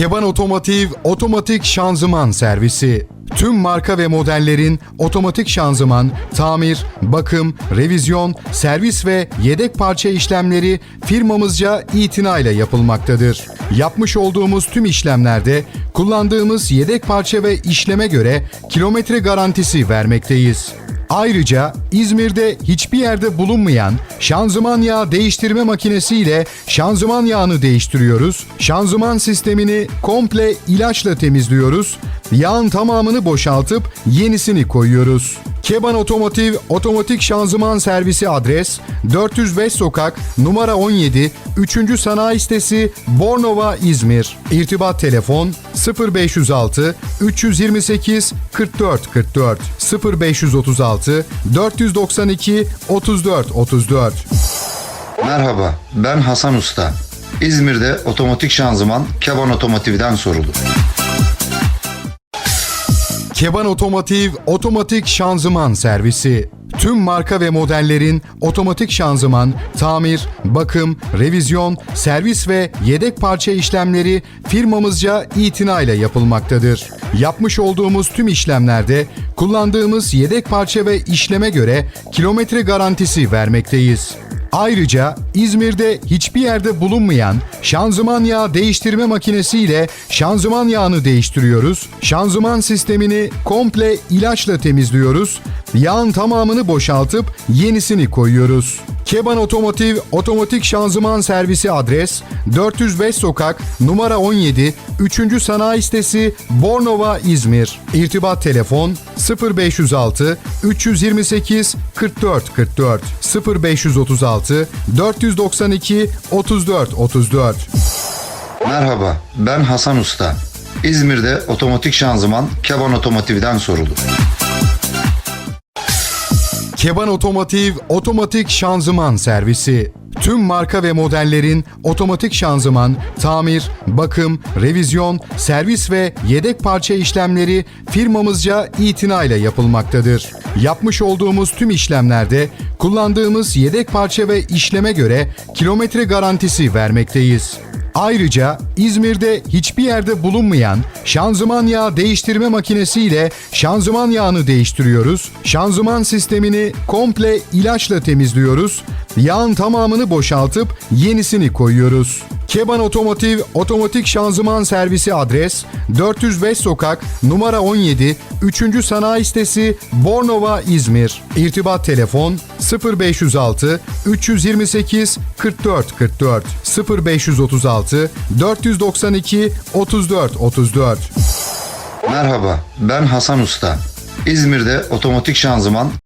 Keban Otomotiv Otomatik Şanzıman Servisi. Tüm marka ve modellerin otomatik şanzıman, tamir, bakım, revizyon, servis ve yedek parça işlemleri firmamızca itinayla yapılmaktadır. Yapmış olduğumuz tüm işlemlerde kullandığımız yedek parça ve işleme göre kilometre garantisi vermekteyiz. Ayrıca İzmir'de hiçbir yerde bulunmayan şanzıman yağı değiştirme makinesiyle şanzıman yağını değiştiriyoruz. Şanzıman sistemini komple ilaçla temizliyoruz. Yağın tamamını boşaltıp yenisini koyuyoruz. Keban Otomotiv Otomatik Şanzıman Servisi adres 405 Sokak numara 17 3. Sanayi Sitesi Bornova İzmir. İrtibat telefon 0506 328 44 44 0536 492 34 34 Merhaba, ben Hasan Usta. İzmir'de otomatik şanzıman Keban Otomotiv'den sorulur. Keban Otomotiv Otomatik Şanzıman Servisi. Tüm marka ve modellerin otomatik şanzıman, tamir, bakım, revizyon, servis ve yedek parça işlemleri firmamızca itinayla yapılmaktadır. Yapmış olduğumuz tüm işlemlerde kullandığımız yedek parça ve işleme göre kilometre garantisi vermekteyiz. Ayrıca İzmir'de hiçbir yerde bulunmayan şanzıman yağı değiştirme makinesiyle şanzıman yağını değiştiriyoruz. Şanzıman sistemini komple ilaçla temizliyoruz. Yağın tamamını boşaltıp yenisini koyuyoruz. Keban Otomotiv Otomatik Şanzıman Servisi adres 405 Sokak numara 17 3. Sanayi Sitesi Bornova İzmir. İrtibat telefon 0506 328 44 44 0536 492 34 34 Merhaba, ben Hasan Usta. İzmir'de otomatik şanzıman Keban Otomotiv'den sorulur. Keban Otomotiv Otomatik Şanzıman Servisi. Tüm marka ve modellerin otomatik şanzıman, tamir, bakım, revizyon, servis ve yedek parça işlemleri firmamızca itinayla yapılmaktadır. Yapmış olduğumuz tüm işlemlerde kullandığımız yedek parça ve işleme göre kilometre garantisi vermekteyiz. Ayrıca İzmir'de hiçbir yerde bulunmayan şanzıman yağı değiştirme makinesiyle şanzıman yağını değiştiriyoruz. Şanzıman sistemini komple ilaçla temizliyoruz. Yağın tamamını boşaltıp yenisini koyuyoruz. Keban Otomotiv Otomatik Şanzıman Servisi adres 405 Sokak numara 17 3. Sanayi Sitesi Bornova İzmir. İrtibat telefon 0506 328 44 44 0536 492 34 34 Merhaba, ben Hasan Usta. İzmir'de otomatik şanzıman